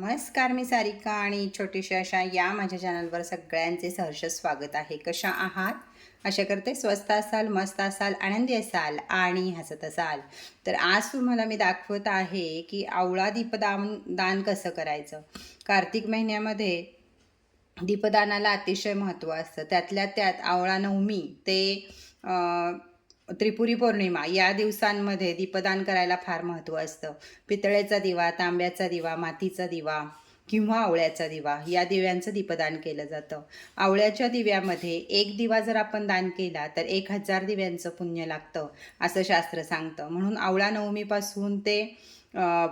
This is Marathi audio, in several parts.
नमस्कार मी सारिका आणि छोटीशी अशा या माझ्या चॅनलवर सगळ्यांचे सहर्ष स्वागत आहे. कशा आहात? अशा करते स्वस्त असाल मस्त असाल आनंदी असाल आणि हसत असाल. तर आज तुम्हाला मी दाखवत आहे की आवळा दीपदान दान कसं करायचं? कार्तिक महिन्यामध्ये दीपदानाला अतिशय महत्त्व असतं. त्यातल्या त्यात आवळा नवमी ते त्रिपुरी पौर्णिमा या दिवसांमध्ये दीपदान करायला फार महत्त्व असतं. पितळेचा दिवा तांब्याचा दिवा मातीचा दिवा किंवा आवळ्याचा दिवा या दिव्यांचं दीपदान केलं जातं. आवळ्याच्या दिव्यामध्ये एक दिवा जर आपण दान केला तर एक हजार दिव्यांचं पुण्य लागतं असं शास्त्र सांगतं. म्हणून आवळा नवमीपासून ते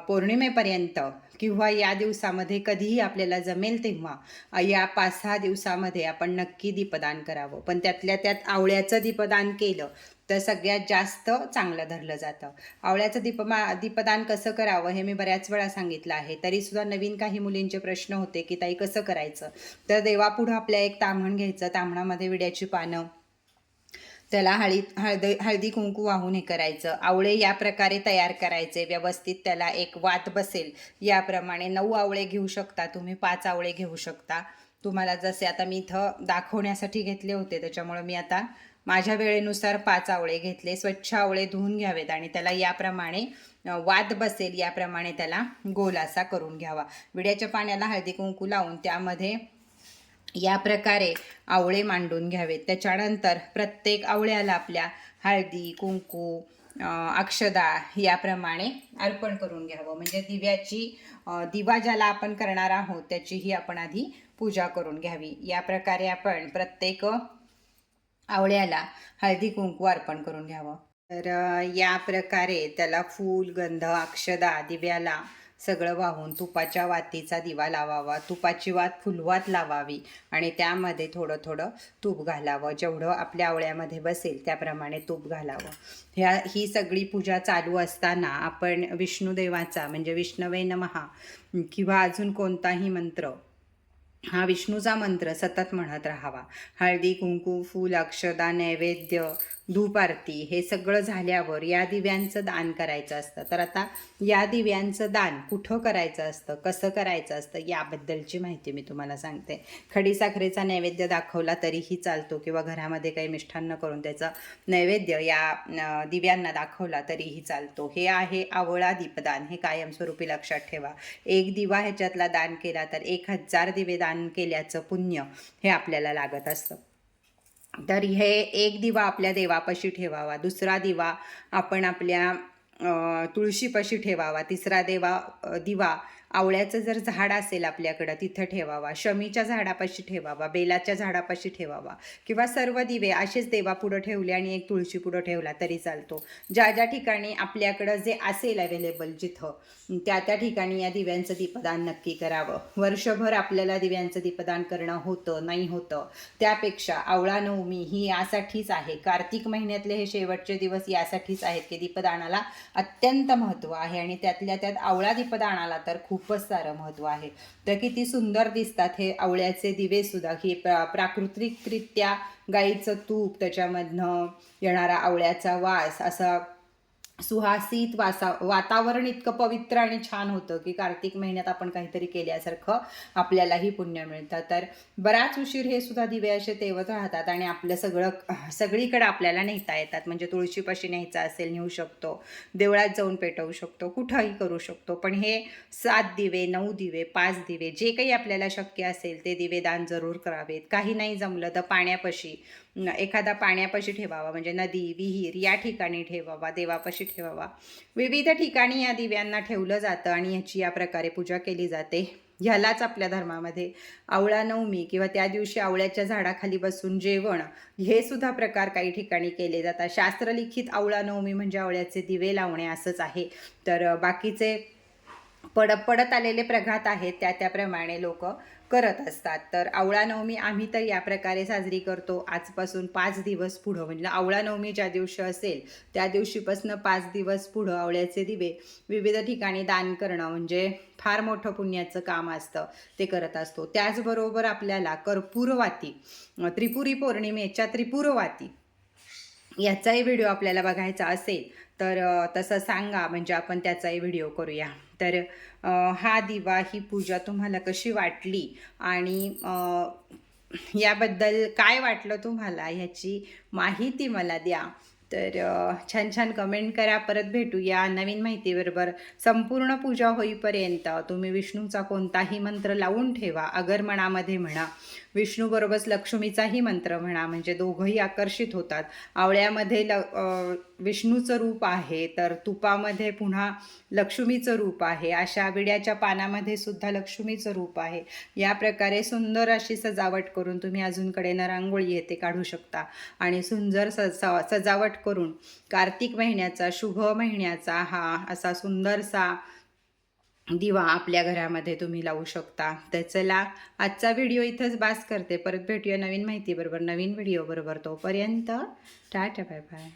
पौर्णिमेपर्यंत किंवा या दिवसामध्ये कधीही आपल्याला जमेल तेव्हा या पाच सहा दिवसामध्ये आपण नक्की दीपदान करावं. पण त्यातल्या त्यात आवळ्याचं दीपदान केलं तर सगळ्यात जास्त चांगलं धरलं जातं. आवळ्याचं दीपमा दीपदान कसं करावं हे मी बऱ्याच वेळा सांगितलं आहे. तरीसुद्धा नवीन काही मुलींचे प्रश्न होते की ताई कसं करायचं? तर देवापुढं आपल्या एक ताम्हण घ्यायचं. ताम्हणामध्ये विड्याची पानं त्याला हळी हळदी हळदी कुंकू वाहून हे करायचं. आवळे या प्रकारे तयार करायचे. व्यवस्थित त्याला एक वात बसेल. याप्रमाणे नऊ आवळे घेऊ शकता. तुम्ही पाच आवळे घेऊ शकता. तुम्हाला जसे आता मी इथं दाखवण्यासाठी घेतले होते त्याच्यामुळे मी आता माझ्या वेळेनुसार पाच आवळे घेतले स्वच्छ आवळे धुवून घ्यावेत आणि त्याला याप्रमाणे वाद वात बसेल याप्रमाणे त्याला गोलासा करून घ्यावा. विड्याच्या पाण्याला हळदी कुंकू लावून त्यामध्ये या प्रकारे आवळे मांडून घ्यावेत. त्याच्यानंतर प्रत्येक आवळ्याला आपल्या हळदी कुंकू अक्षदा याप्रमाणे अर्पण करून घ्यावं. म्हणजे दिव्याची दिवा ज्याला आपण करणार आहोत त्याचीही आपण आधी पूजा करून घ्यावी. या प्रकारे आपण प्रत्येक आवळ्याला हळदी कुंकू अर्पण करून घ्यावं. तर या प्रकारे त्याला फूल गंध अक्षदा दिव्याला सगळं वाहून तुपाच्या वातीचा दिवा लावावा. तुपाची वात फुलवात लावावी आणि त्यामध्ये थोडं थोडं तूप घालावं. जेवढं आपल्या आवळ्यामध्ये बसेल त्याप्रमाणे तूप घालावं. ह्या ही सगळी पूजा चालू असताना आपण विष्णुदेवाचा म्हणजे विष्णवे नमहा किंवा अजून कोणताही मंत्र हा विष्णूचा मंत्र सतत म्हणत राहावा. हळदी कुंकू फूल अक्षदा नैवेद्य धूप आरती हे सगळं झाल्यावर या दिव्यांचं दान करायचं असतं. तर आता या दिव्यांचं दान कुठं करायचं असतं? कसं करायचं असतं? याबद्दलची माहिती मी तुम्हाला सांगते. खडीसाखरेचा नैवेद्य दाखवला तरीही चालतो किंवा घरामध्ये काही मिष्ठान्न करून त्याचा नैवेद्य या दिव्यांना दाखवला तरीही चालतो. हे आहे आवळा दीपदान. हे कायमस्वरूपी लक्षात ठेवा. एक दिवा ह्याच्यातला दान केला तर एक हजार दिवे दान केल्याचं पुण्य हे आपल्याला लागत असतं. तर हे एक दिवा आपल्या देवापाशी ठेवावा दुसरा दिवा आपण आपल्या तुळशीपाशी ठेवावा तिसरा देवा दिवा आवळ्याचं जर झाड असेल आपल्याकडं तिथं ठेवावा. शमीच्या झाडापाशी ठेवावा बेलाच्या झाडापाशी ठेवावा. किंवा सर्व दिवे असेच देवापुढं ठेवले आणि एक तुळशी पुढं ठेवला तरी चालतो. ज्या ज्या ठिकाणी आपल्याकडं जे असेल अवेलेबल जिथं त्या त्या ठिकाणी या दिव्यांचं दीपदान नक्की करावं. वर्षभर आपल्याला दिव्यांचं दीपदान करणं होतं नाही होतं त्यापेक्षा आवळा नवमी ही यासाठीच आहे. कार्तिक महिन्यातले हे शेवटचे दिवस यासाठीच आहेत की दीपदानाला अत्यंत महत्त्व आहे. आणि त्यातल्या त्यात आवळा दीपदानाला तर खूप खूपच सारं महत्त्व आहे. तर किती सुंदर दिसतात हे आवळ्याचे दिवेसुद्धा ही प्रा प्राकृतिकरित्या गाईचं तूप त्याच्यामधनं येणारा आवळ्याचा वास असा सुहासित वासा वातावरण इतकं पवित्र आणि छान होतं की कार्तिक महिन्यात आपण काहीतरी केल्यासारखं आपल्यालाही पुण्य मिळतं. तर बराच उशीर हे सुद्धा दिवे असे तेवत राहतात आणि आपलं सगळं सगळीकडे आपल्याला नेता येतात. म्हणजे तुळशीपाशी न्यायचं असेल नेऊ शकतो देवळात जाऊन पेटवू शकतो कुठंही करू शकतो. पण हे सात दिवे नऊ दिवे पाच दिवे जे काही आपल्याला शक्य असेल ते दिवे दान जरूर करावेत. काही नाही जमलं तर पाण्यापाशी एखादा पाण्यापाशी ठेवावा म्हणजे नदी विहीर या ठिकाणी ठेवावा देवापाशी ठेवावा. विविध ठिकाणी या दिव्यांना ठेवलं जातं आणि ह्याची या प्रकारे पूजा केली जाते. ह्यालाच आपल्या धर्मामध्ये आवळा नवमी किंवा त्या दिवशी आवळ्याच्या झाडाखाली बसून जेवण हे सुद्धा प्रकार काही ठिकाणी केले जातात. शास्त्रलिखित आवळा नवमी म्हणजे आवळ्याचे दिवे लावणे असंच आहे. तर बाकीचे पड पडत आलेले प्रघात आहेत त्या त्याप्रमाणे लोक करत असतात. तर आवळा नवमी आम्ही तर या प्रकारे साजरी करतो. आजपासून पाच दिवस पुढं म्हणजे आवळा नवमी ज्या दिवशी असेल त्या दिवशीपासून पाच दिवस पुढं आवळ्याचे दिवे विविध ठिकाणी दान करणं म्हणजे फार मोठं पुण्याचं काम असतं ते करत असतो. त्याचबरोबर आपल्याला कर्पूरवाती त्रिपुरी पौर्णिमेच्या त्रिपुरवाती याचाही व्हिडिओ आपल्याला बघायचा असेल तर तसं सांगा. म्हणजे आपण त्याचाही व्हिडिओ करूया. तर हा दिवा ही पूजा तुम्हाला कशी वाटली? आणि याबद्दल काय वाटलं तुम्हाला? ह्याची माहिती मला द्या. तर छान छान कमेंट करा. परत भेटूया नवीन माहितीबरोबर. संपूर्ण पूजा होईपर्यंत तुम्ही विष्णूचा कोणताही मंत्र लावून ठेवा. अगर मनामध्ये म्हणा. विष्णूबरोबरच लक्ष्मीचाही मंत्र म्हणा. म्हणजे दोघंही आकर्षित होतात. आवळ्यामध्ये ल विष्णूचं रूप आहे. तर तुपामध्ये पुन्हा लक्ष्मीचं रूप आहे. अशा विड्याच्या पानामध्ये सुद्धा लक्ष्मीचं रूप आहे. या प्रकारे सुंदर अशी सजावट करून तुम्ही अजूनकडे रांगोळी येथे काढू शकता. आणि सुंदर सजा पाठ करून. कार्तिक महिन्याचा शुभ महिन्याचा हा असा सुंदरसा दिवा आपल्या घरामध्ये तुम्ही लावू शकता. तर चला आजचा व्हिडिओ इथंच बास करते. परत भेटूया नवीन माहितीबरोबर नवीन व्हिडिओबरोबर. तोपर्यंत टाटा बाय बाय